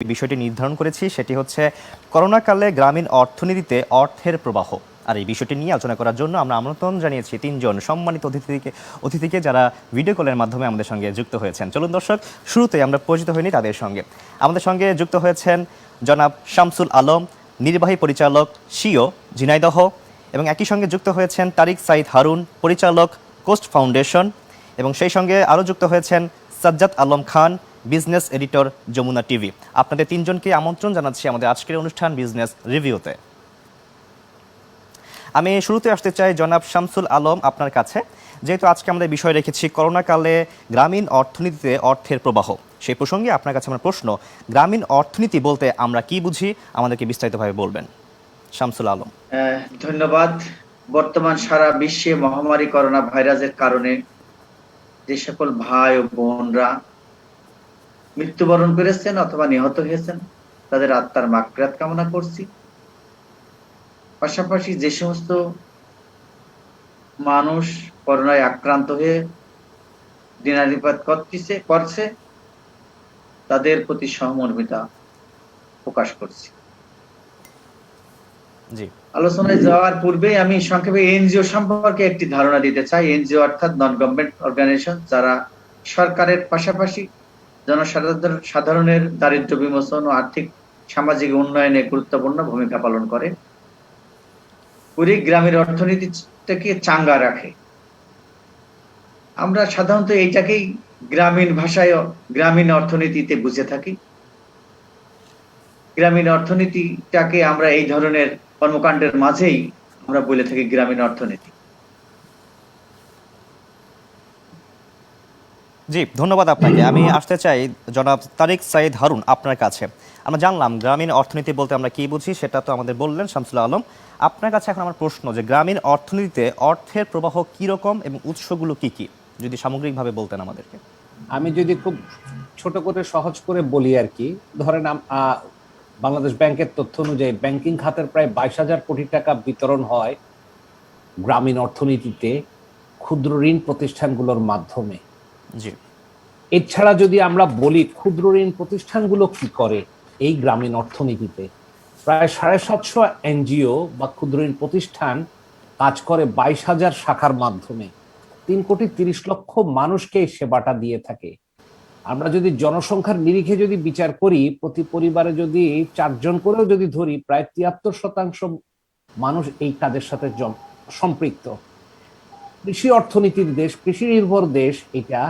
বিষয়টি নির্ধারণ করেছি, সেটি হচ্ছে করোনাকালে গ্রামীণ অর্থনীতিতে অর্থের প্রবাহ। আর এই বিষয়টি নিয়ে আলোচনা করার জন্য আমরা আমন্ত্রণ জানিয়েছি তিনজন সম্মানিত অতিথিকে অতিথিকে যারা ভিডিও কলের মাধ্যমে আমাদের সঙ্গে যুক্ত হয়েছেন। চলুন দর্শক শুরুতে আমরা পরিচিত হইনি তাদের সঙ্গে। আমাদের সঙ্গে যুক্ত হয়েছেন জনাব শামসুল আলম, নির্বাহী পরিচালক শিও ঝিনাইদহ এবং একই সঙ্গে যুক্ত হয়েছেন তারিক সাইদ হারুন, পরিচালক কোস্ট ফাউন্ডেশন এবং সেই সঙ্গে আরও যুক্ত হয়েছেন Sajjad Alam Khan business editor Jamuna TV. আপনাদের তিনজনকে আমন্ত্রণ জানাচ্ছি আমাদের আজকের অনুষ্ঠান বিজনেস রিভিউতে। আমি শুরুতে আসতে চাই জনাব শামসুল আলম আপনার কাছে। যেহেতু আজকে আমাদের বিষয় রেখেছি করোনাকালে গ্রামীণ অর্থনীতিতে অর্থের প্রবাহ। সেই প্রসঙ্গে আপনার কাছে আমার প্রশ্ন, গ্রামীণ অর্থনীতি বলতে আমরা কি বুঝি? আমাদেরকে বিস্তারিতভাবে বলবেন। শামসুল আলম। ধন্যবাদ। বর্তমান সারা বিশ্বে মহামারী করোনা ভাইরাসের কারণে যে সকল ভাই ও বোনরা মৃত্যুবরণ করেছেন অথবা নিহত হয়েছেন। তাদের আত্মার মাকরাত কামনা করছি। পাশাপাশি যে সমস্ত মানুষ করোনায় আক্রান্ত হয়ে দিনানিপাত করতেছে করছে তাদের প্রতি সহমর্মিতা প্রকাশ করছি। আলোচনায় যাওয়ার পূর্বে আমি সংক্ষেপে এনজিও সম্পর্কে একটি ধারণা দিতে চাই। এনজিও অর্থাৎ নন গভর্নমেন্ট অর্গানাইজেশন যারা সরকারের পাশাপাশি জনসাধারণ সাধারণের দারিদ্র বিমোচন ও আর্থিক সামাজিক উন্নয়নে গুরুত্বপূর্ণ ভূমিকা পালন করে। পুরী গ্রামের অর্থনীতিটাকে চাঙ্গা রাখে। আমরা সাধারণত এইটাকেই গ্রামীণ ভাষায় গ্রামীণ অর্থনীতিতে বুঝে থাকি। গ্রামীণ অর্থনীতিটাকে আমরা এই ধরনের কর্মকাণ্ডের মাঝেই আমরা বলে থাকি গ্রামীণ অর্থনীতি। জি, ধন্যবাদ আপনাকে। আমি আসতে চাই জনাব তারিক সাইদ হারুন আপনার কাছে। আমরা জানলাম গ্রামীণ অর্থনীতি বলতে আমরা কি বুঝি সেটা তো আমাদের বললেন শামসুল আলম। আপনার কাছে এখন আমার প্রশ্ন যে গ্রামীণ অর্থনীতিতে অর্থের প্রবাহ কি রকম এবং উৎসগুলো কি কি? যদি সামগ্রিকভাবে বলতেন আমাদেরকে। আমি যদি খুব ছোট করে সহজ করে বলি আর কি, ধরেন বাংলাদেশ ব্যাংকের তথ্য অনুযায়ী ব্যাংকিং খাতের প্রায় বাইশ হাজার কোটি টাকা বিতরণ হয় গ্রামীণ অর্থনীতিতে ক্ষুদ্র ঋণ প্রতিষ্ঠানগুলোর মাধ্যমে। জি। এছাড়া যদি আমরা বলি ক্ষুদ্র ঋণ প্রতিষ্ঠানগুলো কি করে এই গ্রামীণ অর্থনীতিতে? প্রায় সাড়ে সাতশো এনজিও বা ক্ষুদ্র ঋণ প্রতিষ্ঠান কাজ করে বাইশ হাজার শাখার মাধ্যমে। তিন কোটি তিরিশ লক্ষ মানুষকে সেবাটা দিয়ে থাকে। আমরা যদি জনসংখ্যার নিরিখে যদি বিচার করি, প্রতি পরিবারে যদি চারজন করেও যদি ধরি, প্রায় তিয়াত্তর শতাংশ মানুষ এই কাজের সাথে সম্পৃক্ত। কৃষি অর্থনীতির দেশ কৃষি নির্ভর দেশ এটা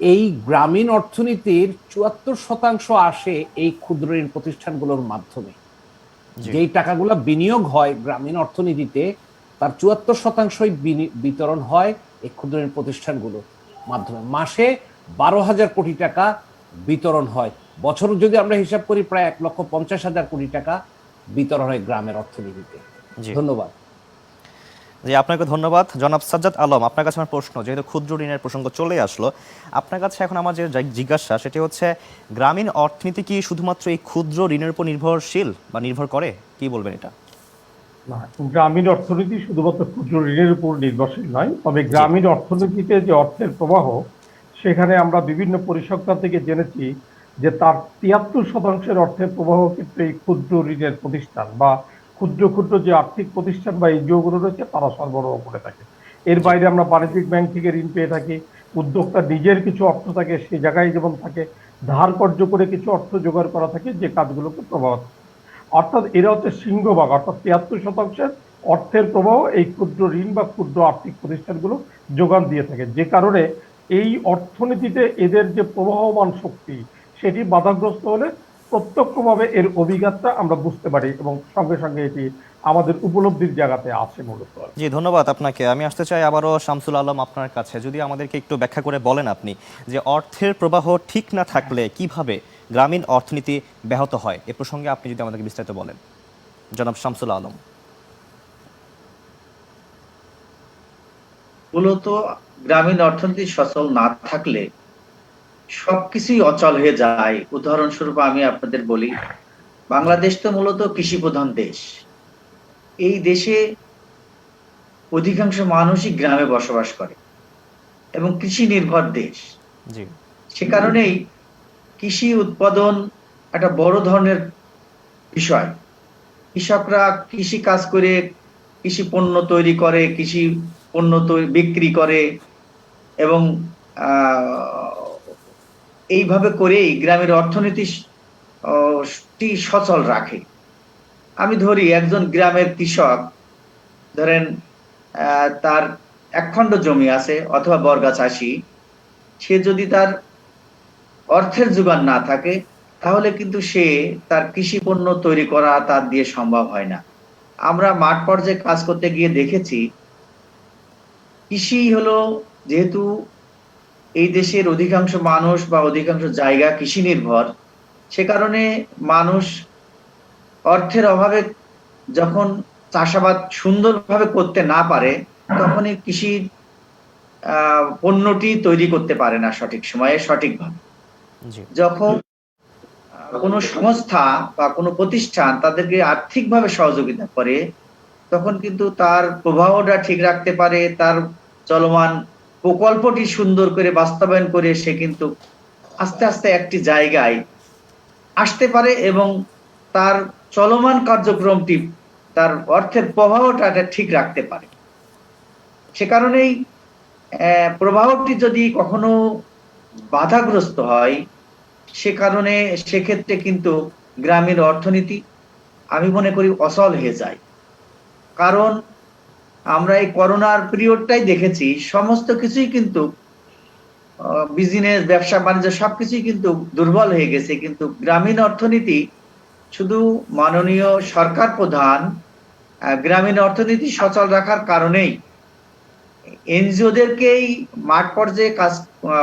এই গ্রামীণ অর্থনীতির চুয়াত্তর শতাংশ আসে এই ক্ষুদ্র ঋণ প্রতিষ্ঠানগুলোর মাধ্যমে। যেই টাকাগুলো বিনিয়োগ হয় গ্রামীণ অর্থনীতিতে তার চুয়াত্তর শতাংশই বিতরণ হয় এই ক্ষুদ্র ঋণ প্রতিষ্ঠানগুলোর মাধ্যমে। মাসে বারো হাজার কোটি টাকা বিতরণ হয়। বছর যদি আমরা হিসাব করি প্রায় এক লক্ষ পঞ্চাশ হাজার কোটি টাকা বিতরণ হয় গ্রামের অর্থনীতিতে। ধন্যবাদ। জি আপনাকে ধন্যবাদ। জনাব সাজ্জাদ আলম আপনার কাছে আমার প্রশ্ন যেহেতু ক্ষুদ্র ঋণের প্রসঙ্গ চলে আসলো আপনার কাছে এখন আমার যে জিজ্ঞাসা সেটি হচ্ছে গ্রামীণ অর্থনীতি কি শুধুমাত্র এই ক্ষুদ্র ঋণের উপর নির্ভরশীল বা নির্ভর করে? কি বলবেন এটা? না, গ্রামীণ অর্থনীতি শুধুমাত্র ক্ষুদ্র ঋণের উপর নির্ভরশীল নয় তবে গ্রামীণ অর্থনীতিতে যে অর্থের প্রবাহ সেখানে আমরা বিভিন্ন পরিসংখ্যান থেকে জেনেছি যে তার তিয়াত্তর শতাংশের অর্থের প্রবাহ কিন্তু এই ক্ষুদ্র ঋণের প্রতিষ্ঠান বা ক্ষুদ্র ক্ষুদ্র যে আর্থিক প্রতিষ্ঠান বা এনজিওগুলো রয়েছে, তারা সরবরাহ করে থাকে। এর বাইরে আমরা বাণিজ্যিক ব্যাংক থেকে ঋণ পেয়ে থাকি। উদ্যোক্তা নিজের কিছু অর্থ থাকে সেই জায়গায় যেমন থাকে, ধার কর্য করে কিছু অর্থ জোগাড় করা থাকে, যে কাজগুলোকে প্রভাবিত অর্থাৎ এরা হচ্ছে সিংহভাগ, অর্থাৎ তিয়াত্তর শতাংশের অর্থের প্রবাহ এই ক্ষুদ্র ঋণ বা ক্ষুদ্র আর্থিক প্রতিষ্ঠানগুলো যোগান দিয়ে থাকে। যে কারণে এই অর্থনীতিতে এদের যে প্রবাহমান শক্তি, সেটি বাধাগ্রস্ত হলে প্রত্যক্ষভাবে এর অভিজ্ঞতা আমরা বুঝতে পারি এবং সঙ্গে সঙ্গে এটি আমাদের উপলব্ধির জায়গাতে আছে মূলত। জি ধন্যবাদ আপনাকে। আমি আসতে চাই আবারও শামসুল আলম আপনার কাছে। যদি আমাদেরকে একটু ব্যাখ্যা করে বলেন আপনি যে অর্থের প্রবাহ ঠিক না থাকলে কীভাবে গ্রামীণ অর্থনীতি ব্যাহত হয় এ প্রসঙ্গে আপনি যদি আমাদেরকে বিস্তারিত বলেন। জনাব শামসুল আলম। মূলত গ্রামীণ অর্থনীতি সচল না থাকলে সবকিছুই অচল হয়ে যায়। উদাহরণস্বরূপ আমি আপনাদের বলি বাংলাদেশ তো মূলত কৃষি প্রধান দেশ। এই দেশে অধিকাংশ মানুষই গ্রামে বসবাস করে এবং কৃষি নির্ভর দেশ। সে কারণেই কৃষি উৎপাদন একটা বড় ধরনের বিষয়। কৃষকরা কৃষি কাজ করে কৃষি পণ্য তৈরি করে কৃষি পণ্য বিক্রি করে এবং আহ, এইভাবে করেই গ্রামের অর্থনীতি সচল রাখে। আমি ধরি একজন গ্রামের কৃষক, ধরেন তার একখণ্ড জমি আছে অথবা বর্গা চাষি সে যদি তার অর্থের যোগান না থাকে, তাহলে কিন্তু সে তার কৃষি পণ্য তৈরি করা তার দিয়ে সম্ভব হয় না। আমরা মাঠ পর্যায়ে কাজ করতে গিয়ে দেখেছি, কৃষি হলো যেহেতু এই দেশের অধিকাংশ মানুষ বা অধিকাংশ জায়গা কৃষি নির্ভর সে কারণে মানুষ অর্থের অভাবে যখন চাষাবাদ সুন্দরভাবে করতে না পারে তখনই কৃষি পণ্যটি তৈরি করতে পারে না সঠিক সময়ে সঠিকভাবে। যখন কোনো সংস্থা বা কোনো প্রতিষ্ঠান তাদেরকে আর্থিকভাবে সহযোগিতা করে তখন কিন্তু তার প্রবাহটা ঠিক রাখতে পারে তার চলমান প্রকল্পটি সুন্দর করে বাস্তবায়ন করে সে কিন্তু আস্তে আস্তে একটি জায়গায় আসতে পারে এবং তার চলমান কার্যক্রমটি তার অর্থের প্রবাহটা ঠিক রাখতে পারে। সে কারণেই প্রবাহটি যদি কখনো বাধাগ্রস্ত হয়, সে কারণে সেক্ষেত্রে কিন্তু গ্রামীণ অর্থনীতি আমি মনে করি অসল হয়ে যায়। কারণ আমরা এই করোনার পিরিয়ডটাই দেখেছি। সমস্ত কিছুই কিন্তু বিজনেস ব্যবসা, বাণিজ্য সবকিছুই কিন্তু দুর্বল হয়ে গেছে। কিন্তু গ্রামীণ অর্থনীতি শুধু মাননীয় সরকার প্রধান গ্রামীণ অর্থনীতি সচল রাখার কারণেই এনজিওদেরকেই মাঠ পর্যায়ে কাজ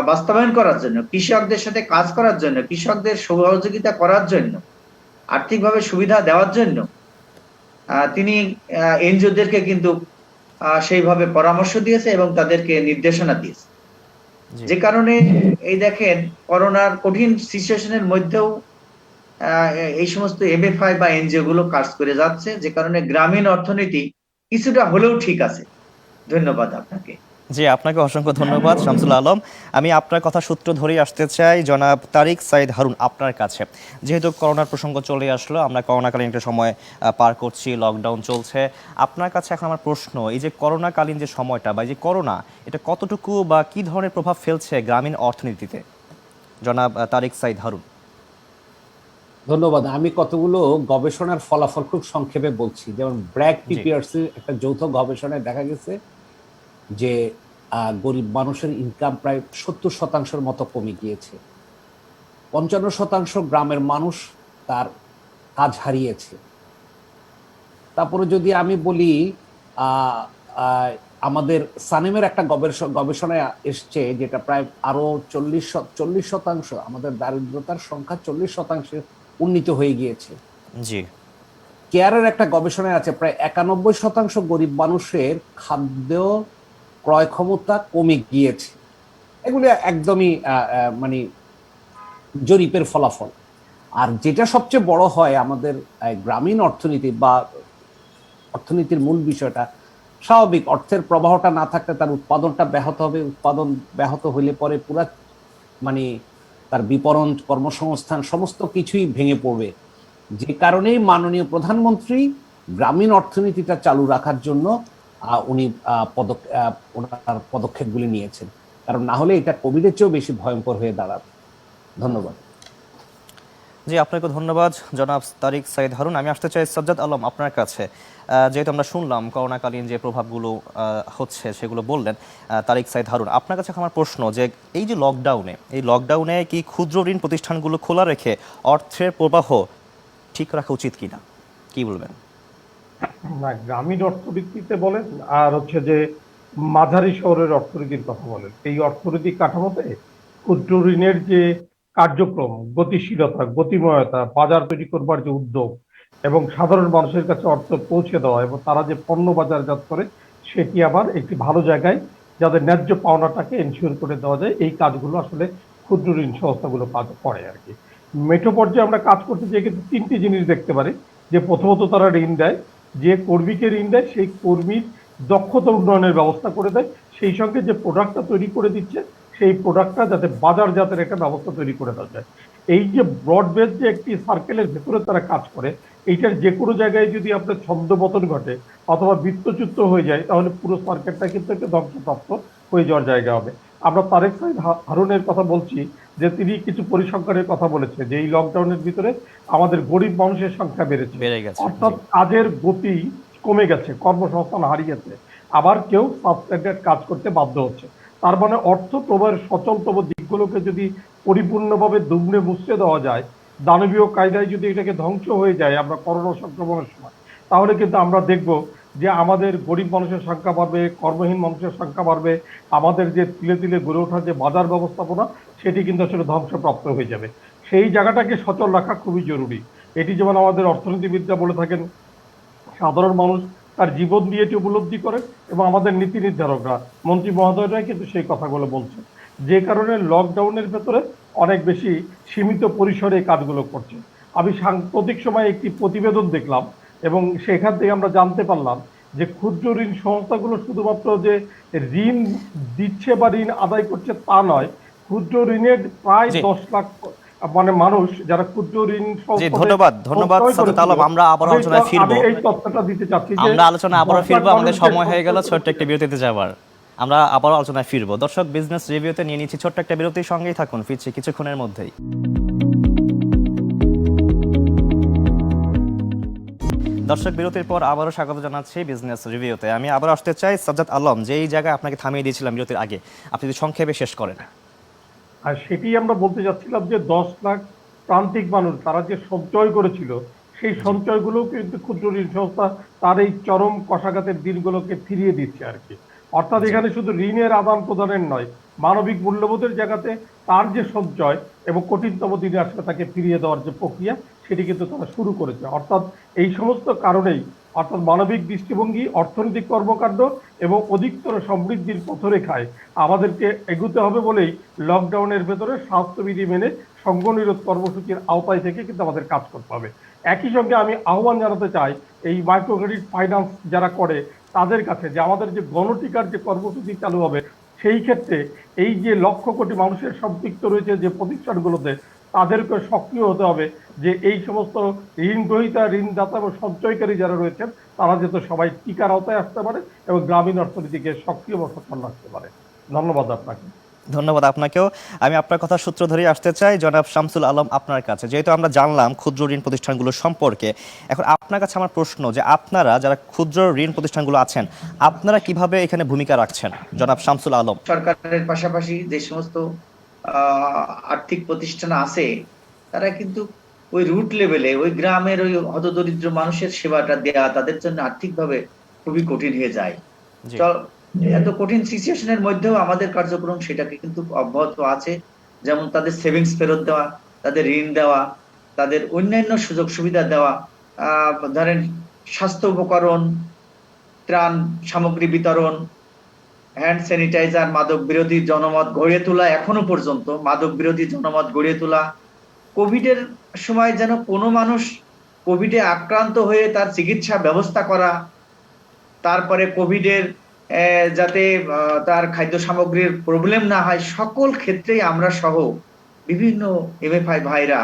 বাস্তবায়ন করার জন্য, কৃষকদের সাথে কাজ করার জন্য, কৃষকদের সহযোগিতা করার জন্য, আর্থিকভাবে সুবিধা দেওয়ার জন্য তিনি এনজিওদেরকে কিন্তু সেইভাবে পরামর্শ দিয়েছে এবং তাদেরকে নির্দেশনা দিয়েছে। যে কারণে এই দেখেন করোনার কঠিন সিচুয়েশনের মধ্যেও এই সমস্ত এমএফআই বা এনজিও গুলো কাজ করে যাচ্ছে যে কারণে গ্রামীণ অর্থনীতি কিছুটা হলেও ঠিক আছে। ধন্যবাদ আপনাকে। জি আপনাকে অসংখ্য ধন্যবাদ শামসুল আলম। আমি আপনার কথা সূত্র ধরেই আসতে চাই জনাব তারিক সাইদ হারুন আপনার কাছে। যেহেতু করোনার প্রসঙ্গ চলে আসলো আমরা করোনাকালীন একটা সময় পার করছি লকডাউন চলছে। আপনার কাছে এখন আমার প্রশ্ন এই যে করোনাকালীন যে সময়টা বা এই যে করোনা এটা কতটুকু বা কি ধরনের প্রভাব ফেলছে গ্রামীণ অর্থনীতিতে? জনাব তারিক সাইদ হারুন। ধন্যবাদ। আমি কতগুলো গবেষণার ফলাফল খুব সংক্ষেপে বলছি। যেমন ব্র্যাক। পিপিআরসি একটা যৌথ গবেষণায় দেখা গেছে যে গরিব মানুষের ইনকাম প্রায় সত্তর শতাংশের মতো কমে গিয়েছে। পঞ্চান্ন শতাংশ গ্রামের মানুষ তার কাজ হারিয়েছে। তারপরে যদি আমি বলি আমাদের সানেমের একটা গবেষ- গবেষণায় এসছে যেটা প্রায় আরও চল্লিশ চল্লিশ শতাংশ আমাদের দারিদ্রতার সংখ্যা চল্লিশ শতাংশে উন্নীত হয়ে গিয়েছে। জি। কেয়ারের একটা গবেষণায় আছে প্রায় একানব্বই শতাংশ গরিব মানুষের খাদ্য ক্রয় ক্ষমতা কমে গিয়েছে। এগুলো একদমই মানে জরিপের ফলাফল। আর যেটা সবচেয়ে বড় হয় আমাদের গ্রামীণ অর্থনীতি বা অর্থনীতির মূল বিষয়টা, স্বাভাবিক অর্থের প্রবাহটা না থাকলে তার উৎপাদনটা ব্যাহত হবে। উৎপাদন ব্যাহত হইলে পরে পুরা মানে তার বিপণন, কর্মসংস্থান, সমস্ত কিছুই ভেঙে পড়বে। যে কারণেই মাননীয় প্রধানমন্ত্রী গ্রামীণ অর্থনীতিটা চালু রাখার জন্য উনি পদক ওনার পদক্ষেপগুলি নিয়েছেন। কারণ না হলে এটা কোভিডের চেয়েও বেশি ভয়ঙ্কর হয়ে দাঁড়াবে। ধন্যবাদ। জি, আপনাকে ধন্যবাদ। জনাব তারিক সাইদ হারুন, আমি আসতে চাই সাজ্জাদ আলম আপনার কাছে। যেহেতু আমরা শুনলাম করোনাকালীন যে প্রভাবগুলো হচ্ছে সেগুলো বললেন তারিক সাইদ হারুন, আপনার কাছে আমার প্রশ্ন যে এই যে লকডাউনে এই লকডাউনে কি ক্ষুদ্র ঋণ প্রতিষ্ঠানগুলো খোলা রেখে অর্থের প্রবাহ ঠিক রাখা উচিত কিনা? কি বলবেন? না, গ্রামীণ অর্থনীতিতে বলেন, আর হচ্ছে যে মাঝারি শহরের অর্থনীতির কথা বলেন, এই অর্থনৈতিক কাঠামোতে ক্ষুদ্র ঋণের যে কার্যক্রম, গতিশীলতা, গতিময়তা, বাজার তৈরি করবার যে উদ্যোগ এবং সাধারণ মানুষের কাছে অর্থ পৌঁছে দেওয়া এবং তারা যে পণ্য বাজারজাত করে, সেটি আবার একটি ভালো জায়গায় যাদের ন্যায্য পাওনাটাকে এনশিওর করে দেওয়া যায়, এই কাজগুলো আসলে ক্ষুদ্র ঋণ সংস্থাগুলো কাজ করে আর কি। মেঠো পর্যায়ে আমরা কাজ করতে চাই কিন্তু তিনটি জিনিস দেখতে পারি, যে প্রথমত তারা ঋণ দেয় যে কর্মীকে ঋণ দেয়, সেই কর্মীর দক্ষতা উন্নয়নের ব্যবস্থা করে দেয়। সেই সঙ্গে যে প্রোডাক্টটা তৈরি করে দিচ্ছে, সেই প্রোডাক্টটা যাতে বাজারজাতের একটা ব্যবস্থা তৈরি করে দেওয়া যায়। এই যে ব্রডবেজ যে একটি সার্কেলের ভেতরে তারা কাজ করে, এইটার যে কোনো জায়গায় যদি আপনার ছন্দপতন ঘটে অথবা বৃত্তচ্যুত হয়ে যায়, তাহলে পুরো সার্কেটটা কিন্তু একটা ধ্বংসপ্রাপ্ত হয়ে যাওয়ার জায়গা হবে। আমরা তারেক হা- হারুনের কথা বলছি যে তিনি কিছু পরিসংখ্যানের কথা বলেছে যে এই লকডাউনের ভিতরে আমাদের গরিব মানুষের সংখ্যা বেড়েছে। বেড়ে গেছে অর্থাৎ কাজের গতি কমে গেছে কর্মসংস্থান হারিয়েছে আবার কেউ সাবস্ট্যান্ডার্ড কাজ করতে বাধ্য হচ্ছে। তার মানে অর্থ প্রবাহের সচলতম দিকগুলোকে যদি পরিপূর্ণভাবে দুমড়ে মুছড়ে দেওয়া যায় দানবীয় কায়দায় যদি এটাকে ধ্বংস হয়ে যায় আমরা করোনা সংক্রমণের সময় তাহলে কিন্তু আমরা দেখব যে আমাদের গরিব মানুষের সংখ্যা বাড়বে, কর্মহীন মানুষের সংখ্যা বাড়বে, আমাদের যে তিলে তিলে গড়ে ওঠা যে বাজার ব্যবস্থাপনা, সেটি কিন্তু আসলে ধ্বংসপ্রাপ্ত হয়ে যাবে। সেই জায়গাটাকে সচল রাখা খুবই জরুরি। এটি যেমন আমাদের অর্থনীতিবিদরা বলে থাকেন, সাধারণ মানুষ তার জীবন দিয়ে এটি উপলব্ধি করেন এবং আমাদের নীতি নির্ধারকরা, মন্ত্রী মহোদয়রাই কিন্তু সেই কথাগুলো বলছেন। যে কারণে লকডাউনের ভেতরে অনেক বেশি সীমিত পরিসরে এই কাজগুলো করছে। আমি সাম্প্রতিক সময় একটি প্রতিবেদন দেখলাম এবং সেখান থেকে আমরা জানতে পারলাম যে ক্ষুদ্র ঋণ সংস্থাগুলো শুধুমাত্র যে ঋণ দিচ্ছে বা ঋণ আদায় করছে তা নয় ক্ষুদ্র ঋণের প্রায় দশ লাখ মানে মানুষ যারা ক্ষুদ্র ঋণ ধন্যবাদ ধন্যবাদ সাদত আলম আমরা আবার আলোচনায় ফিরবো। এই তথ্যটা দিতে চাচ্ছি আমরা আলোচনা আবার ফিরবো আমাদের সময় হয়ে গেল ছোট্ট একটা বিরতিতে যাবার আমরা আবার আলোচনায় ফিরবো। দর্শক বিজনেস রিভিউতে নিয়ে নিচ্ছি ছোট্ট একটা বিরতির সঙ্গেই থাকুন ফিরছি কিছুক্ষণের মধ্যেই। দর্শক বিরতির পর আবারও স্বাগত জানাচ্ছি বিজনেস রিভিউতে। আমি আবার আসতে চাই সাজ্জাদ আলম যে এই জায়গায় আপনাকে থামিয়ে দিয়েছিলাম বিরতির আগে। আপনি যদি সংক্ষেপে শেষ করেন। আর সেটি আমরা বলতে যাচ্ছিলাম যে দশ লাখ প্রান্তিক মানুষ তারা যে সঞ্চয় করেছিল সেই সঞ্চয়গুলো কিন্তু ক্ষুদ্র ঋণ সংস্থা তার এই চরম কষাঘাতের দিনগুলোকে ফিরিয়ে দিচ্ছে আর কি। অর্থাৎ এখানে শুধু ঋণের আদান প্রদানের নয় মানবিক মূল্যবোধের জায়গাতে তার যে সঞ্চয় এবং কঠিনতম দিনে আসলে তাকে ফিরিয়ে দেওয়ার যে প্রক্রিয়া সেটি কিন্তু তারা শুরু করেছে। অর্থাৎ এই সমস্ত কারণেই, অর্থাৎ মানবিক দৃষ্টিভঙ্গি, অর্থনৈতিক কর্মকাণ্ড এবং অধিকতর সমৃদ্ধির পথরেখায় আমাদেরকে এগুতে হবে বলেই লকডাউনের ভেতরে স্বাস্থ্যবিধি মেনে সঙ্গনিরোধ কর্মসূচির আওতায় থেকে কিন্তু আমাদের কাজ করতে হবে। একই সঙ্গে আমি আহ্বান জানাতে চাই, এই মাইক্রো ক্রেডিট ফাইন্যান্স যারা করে, তাদের কাছে যে আমাদের যে গণটিকার যে কর্মসূচি চালু হবে, সেই ক্ষেত্রে এই যে লক্ষ কোটি মানুষের সম্পৃক্ত রয়েছে যে প্রতিষ্ঠানগুলোতে তাদেরকে সক্রিয় হতে হবে যে এই সমস্ত ঋণ গ্রহীতা ঋণদাতা এবং সঞ্চয়কারী যারা রয়েছেন তারা যাতে সবাই টিকার আওতায় আসতে পারে এবং গ্রামীণ অর্থনীতিকে সক্রিয় বা সফল রাখতে পারে। ধন্যবাদ আপনাকে। ধন্যবাদ আপনাকেও। আমি আপনার কথা সূত্র ধরেই আসতে চাই। জনাব শামসুল আলম আপনার কাছে। যেহেতু আমরা জানলাম ক্ষুদ্র ঋণ প্রতিষ্ঠানগুলো সম্পর্কে এখন আপনার কাছে আমার প্রশ্ন যে আপনারা যারা ক্ষুদ্র ঋণ প্রতিষ্ঠানগুলো আছেন আপনারা কীভাবে এখানে ভূমিকা রাখছেন? জনাব শামসুল আলম। সরকারের পাশাপাশি যে সমস্ত আর্থিক প্রতিষ্ঠান আছে তারা কিন্তু ওই রুট লেভেলে ওই গ্রামের ওই হতদরিদ্র মানুষের সেবাটা দেয়া তাদের জন্য আর্থিকভাবে খুবই কঠিন হয়ে যায়। এত কঠিন সিচুয়েশনের মধ্যেও আমাদের কার্যক্রম সেটাকে কিন্তু অব্যাহত আছে যেমন তাদের সেভিংস ফেরত দেওয়া তাদের ঋণ দেওয়া তাদের অন্যান্য সুযোগ সুবিধা দেওয়া আহ, ধরেন স্বাস্থ্য উপকরণ ত্রাণ সামগ্রী বিতরণ হ্যান্ড স্যানিটাইজার মাদক বিরোধী জনমত গড়ে তোলা এখনও পর্যন্ত মাদক বিরোধী জনমত গড়ে তোলা। কোভিডের সময় যেন কোনো মানুষ কোভিডে আক্রান্ত হয়ে তার চিকিৎসা ব্যবস্থা করা তারপরে কোভিডের যাতে তার খাদ্য সামগ্রীর প্রবলেম না হয় সকল ক্ষেত্রেই আমরা সহ বিভিন্ন এমএফআই ভাইরা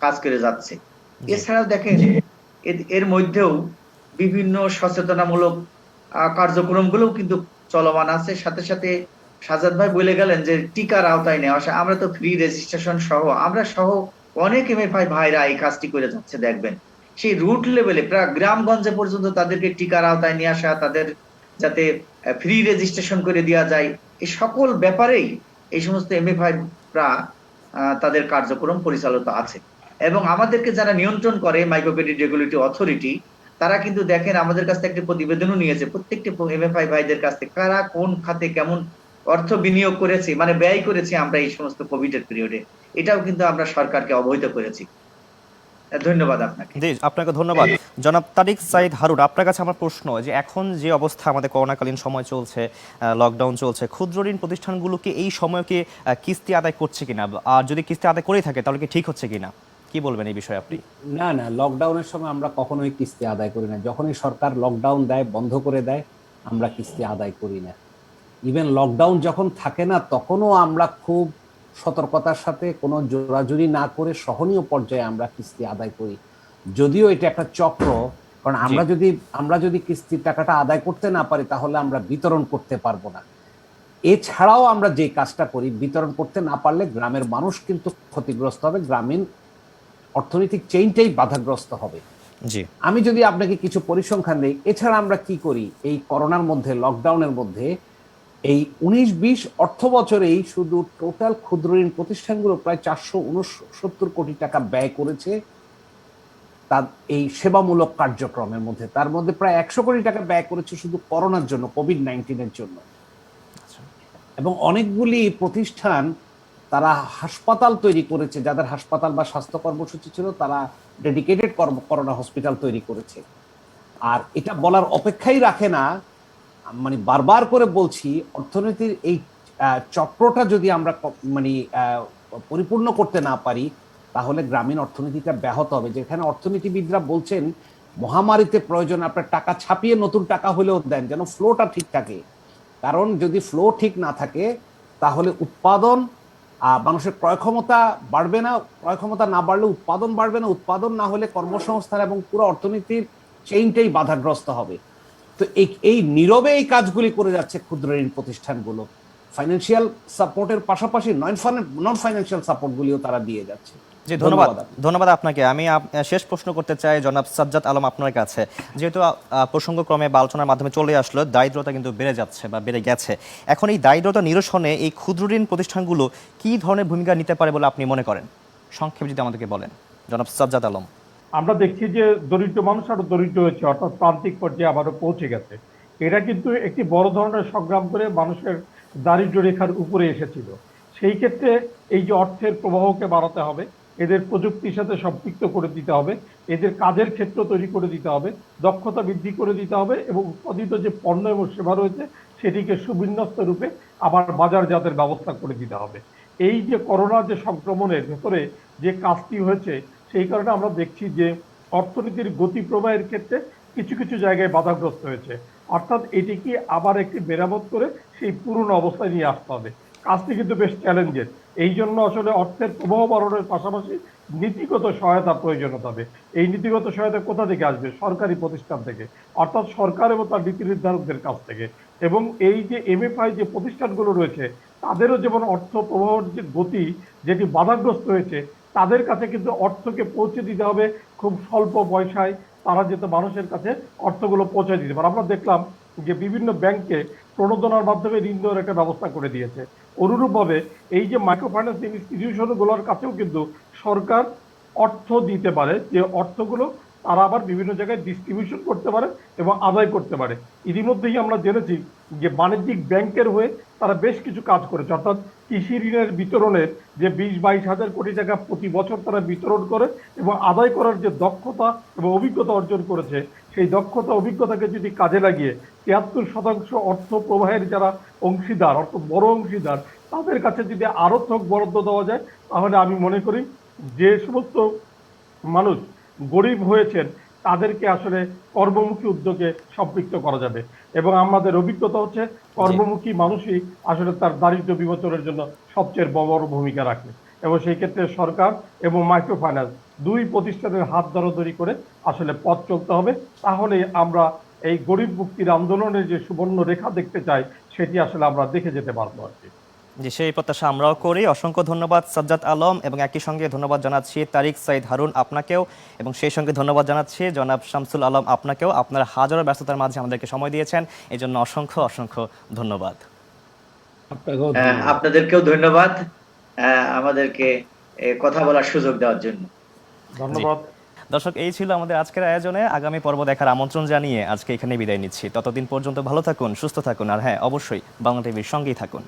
কাজ করে যাচ্ছে। এছাড়াও দেখেন এর- এর মধ্যেও বিভিন্ন সচেতনামূলক কার্যক্রমগুলোও কিন্তু চলমান আছে। সাথে সাথে সাজাদ ভাই বলে গেলেন যে টিকার আওতায় নেওয়া আসা। আমরা তো ফ্রি রেজিস্ট্রেশন সহ, আমরা সহ অনেক এম এমএফআই ভাইরা এই কাজটি করে যাচ্ছে, দেখবেন। সেই রুট লেভেলে প্রায় গ্রামগঞ্জে পর্যন্ত তাদেরকে টিকার আওতায় নিয়ে আসা, তাদের যাতে ফ্রি রেজিস্ট্রেশন করে দেওয়া যায়, এই সকল ব্যাপারেই এই সমস্ত এম এমএফআইরা তাদের কার্যক্রম পরিচালিত আছে। এবং আমাদেরকে যারা নিয়ন্ত্রণ করে মাইক্রো ক্রেডিট রেগুলেটরি অথরিটি তারা কিন্তু দেখেন আমাদের কাছ থেকে একটি প্রতিবেদনও নিয়েছে। প্রত্যেকটি এমএফআই ভাইদের কাছ থেকে কারা কোন খাতে কেমন অর্থ বিনিয়োগ করেছে মানে ব্যয় করেছে আমরা এই সমস্ত কোভিড এর পিরিয়ডে এটাও কিন্তু আমরা সরকারকে অবহিত করেছি। ধন্যবাদ আপনাকে। জি আপনাকে ধন্যবাদ। জনাব তারিক সাইদ আপনার কাছে আমার প্রশ্ন যে এখন যে অবস্থা আমাদের করোনাকালীন সময় চলছে লকডাউন চলছে ক্ষুদ্র ঋণ প্রতিষ্ঠানগুলো কি এই সময় কি আহ, কিস্তি আদায় করছে কিনা? আর যদি কিস্তি আদায় করেই থাকে তাহলে কি ঠিক হচ্ছে কিনা? কি বলবেন এই বিষয়ে আপনি? না না লকডাউনের সময় আমরা কখনোই কিস্তি আদায় করি না। যখনই সরকার লকডাউন দেয় বন্ধ করে দেয় আমরা কিস্তি আদায় করি না। ইভেন লকডাউন যখন থাকে না তখনও আমরা খুব সতর্কতার সাথে কোনো জোরাজুরি না করে সহনীয় পর্যায়ে আমরা কিস্তি আদায় করি। যদিও এটা একটা চক্র কারণ আমরা যদি আমরা যদি কিস্তির টাকাটা আদায় করতে না পারি তাহলে আমরা বিতরণ করতে পারব না। এছাড়াও আমরা যে কাজটা করি বিতরণ করতে না পারলে গ্রামের মানুষ কিন্তু ক্ষতিগ্রস্ত হবে গ্রামীণ অর্থনৈতিক চেইনটাই বাধাগ্রস্ত হবে। জি। আমি যদি আপনাকে কিছু পরিসংখ্যান দিই এছাড়া আমরা কি করি? এই করোনার মধ্যে লকডাউনের মধ্যে এই উনিশ বিশ অর্থ বছরেই শুধু টোটাল ক্ষুদ্র ঋণ প্রতিষ্ঠানগুলো প্রায় চারশো উনসত্তর কোটি টাকা ব্যয় করেছে তার এই সেবামূলক কার্যক্রমের মধ্যে। তার মধ্যে প্রায় একশো কোটি টাকা ব্যয় করেছে শুধু করোনার জন্য কোভিড নাইন্টিনের জন্য এবং অনেকগুলি প্রতিষ্ঠান তারা হাসপাতাল তৈরি করেছে, যাদের হাসপাতাল বা স্বাস্থ্য কর্মসূচি ছিল, তারা ডেডিকেটেড করোনা হসপিটাল তৈরি করেছে। আর এটা বলার অপেক্ষাই রাখে না মানে বারবার করে বলছি, অর্থনীতির এই চক্রটা যদি আমরা মানে পরিপূর্ণ করতে না পারি, তাহলে গ্রামীণ অর্থনীতিটা ব্যাহত হবে। যেখানে অর্থনীতিবিদরা বলছেন, মহামারীতে প্রয়োজন আপনার টাকা ছাপিয়ে নতুন টাকা হলেও দেন, যেন ফ্লোটা ঠিক থাকে। কারণ যদি ফ্লো ঠিক না থাকে, তাহলে উৎপাদন মানুষের ক্রয় ক্ষমতা বাড়বে না ক্রয় ক্ষমতা না বাড়লে উৎপাদন বাড়বে না, উৎপাদন না হলে কর্মসংস্থান এবং পুরো অর্থনীতির চেইনটাই বাধাগ্রস্ত হবে। তো এই এই নীরবে এই কাজগুলি করে যাচ্ছে ক্ষুদ্র ঋণ প্রতিষ্ঠানগুলো। ফাইন্যান্সিয়াল সাপোর্টের পাশাপাশি নন ফাইন্যান্সিয়াল সাপোর্টগুলিও তারা দিয়ে যাচ্ছে। জি ধন্যবাদ। ধন্যবাদ। আপনাকে। আমি শেষ প্রশ্ন করতে চাই জনাব সাজ্জাদ আলম আপনার কাছে। যেহেতু প্রসঙ্গক্রমে বা আলোচনার মাধ্যমে চলে আসলো দারিদ্রতা কিন্তু বেড়ে যাচ্ছে বা বেড়ে গেছে। এখন এই দারিদ্রতা নিরসনে এই ক্ষুদ্র ঋণ প্রতিষ্ঠানগুলো কি ধরনের ভূমিকা নিতে পারে বলে আপনি মনে করেন? সংক্ষেপে যদি আমাদেরকে বলেন। জনাব সাজ্জাদ আলম। আমরা দেখছি যে দরিদ্র মানুষ আরও দরিদ্র হয়েছে অর্থাৎ প্রান্তিক পর্যায়ে আবারও পৌঁছে গেছে। এরা কিন্তু একটি বড় ধরনের সংগ্রাম করে মানুষের দারিদ্র রেখার উপরে এসেছিল। সেই ক্ষেত্রে এই যে অর্থের প্রবাহকে বাড়াতে হবে এদের প্রযুক্তির সাথে সম্পৃক্ত করে দিতে হবে, এদের কাজের ক্ষেত্র তৈরি করে দিতে হবে, দক্ষতা বৃদ্ধি করে দিতে হবে এবং উৎপাদিত যে পণ্য এবং সেবা রয়েছে সেটিকে সুবিন্যস্ত রূপে আবার বাজারজাতের ব্যবস্থা করে দিতে হবে। এই যে করোনা যে সংক্রমণের ভেতরে যে কাজটি হয়েছে, সেই কারণে আমরা দেখছি যে অর্থনীতির গতি প্রবাহের ক্ষেত্রে কিছু কিছু জায়গায় বাধাগ্রস্ত হয়েছে। অর্থাৎ এটিকে আবার একটি মেরামত করে সেই পুরনো অবস্থায় নিয়ে আসতে হবে। কাজটি কিন্তু বেশ চ্যালেঞ্জের এই জন্য আসলে অর্থের প্রবাহ বাড়ানোর পাশাপাশি নীতিগত সহায়তা প্রয়োজনীয়তা হবে। এই নীতিগত সহায়তা কোথা থেকে আসবে? সরকারি প্রতিষ্ঠান থেকে, অর্থাৎ সরকার এবং তার নীতি নির্ধারকদের কাছ থেকে। এবং এই যে এমএফআই যে প্রতিষ্ঠানগুলো রয়েছে, তাদেরও যেমন অর্থ প্রবাহের যে গতি, যেটি বাধাগ্রস্ত হয়েছে, তাদের কাছে কিন্তু অর্থকে পৌঁছে দিতে হবে খুব স্বল্প পয়সায়। তারা যাতে মানুষের কাছে অর্থগুলো পৌঁছে দিতে পারে। আমরা দেখলাম যে বিভিন্ন ব্যাংকে প্রণোদনার মাধ্যমে ঋণ দেওয়ার একটা ব্যবস্থা করে দিয়েছে। অনুরূপভাবে এই যে মাইক্রো ফাইন্যান্স ইনস্টিটিউশনগুলোর কাছেও কিন্তু সরকার অর্থ দিতে পারে, যে অর্থগুলো তারা আবার বিভিন্ন জায়গায় ডিস্ট্রিবিউশন করতে পারে এবং আদায় করতে পারে। ইতিমধ্যেই আমরা জেনেছি যে বাণিজ্যিক ব্যাংকের হয়ে তারা বেশ কিছু কাজ করেছে। অর্থাৎ কৃষি ঋণের বিতরণের যে বিশ বাইশ হাজার কোটি টাকা প্রতি বছর তারা বিতরণ করে এবং আদায় করার যে দক্ষতা এবং অভিজ্ঞতা অর্জন করেছে সেই দক্ষতা, অভিজ্ঞতাকে যদি কাজে লাগিয়ে তিয়াত্তর শতাংশ অর্থ প্রবাহের যারা অংশীদার অর্থ বড় অংশীদার, তাদের কাছে যদি আরও থোক বরাদ্দ দেওয়া যায়, তাহলে আমি মনে করি যে সমস্ত মানুষ গরিব হয়েছেন, তাদেরকে আসলে কর্মমুখী উদ্যোগে সম্পৃক্ত করা যাবে। এবং আমাদের অভিজ্ঞতা হচ্ছে কর্মমুখী মানুষই আসলে তার দারিদ্র বিমোচনের জন্য সবচেয়ে বড় ভূমিকা রাখে। এবং সেই ক্ষেত্রে সরকার এবং মাইক্রো ফাইন্যান্স দুই প্রতিষ্ঠানের হাত ধরাধরি করে আসলে পথ চলতে হবে। তাহলে আমরা এই গরিব মুক্তির আন্দোলনের যে সুবর্ণ রেখা দেখতে চাই সেটি আসলে আমরা দেখে যেতে পারব আর কি। জি সেই প্রত্যাশা আমরাও করি। অসংখ্য ধন্যবাদ সাজ্জাদ আলম এবং একই সঙ্গে ধন্যবাদ জানাচ্ছি তারিক সাইদ হারুন আপনাকেও এবং সেই সঙ্গে ধন্যবাদ জানাচ্ছি জনাব শামসুল আলম আপনাকেও। আপনার হাজারো ব্যস্ততার মাঝে আমাদেরকে সময় দিয়েছেন এই জন্য অসংখ্য অসংখ্য ধন্যবাদ। ধন্যবাদ। আপনাদেরকেও ধন্যবাদ আমাদেরকে কথা বলার সুযোগ দেওয়ার জন্য। ধন্যবাদ। দর্শক, এই ছিল আমাদের আজকের আয়োজনে আগামী পর্ব দেখার আমন্ত্রণ জানিয়ে আজকে এখানে বিদায় নিচ্ছি। ততদিন পর্যন্ত ভালো থাকুন, সুস্থ থাকুন, আর হ্যাঁ অবশ্যই বাংলা টিভির সঙ্গেই থাকুন।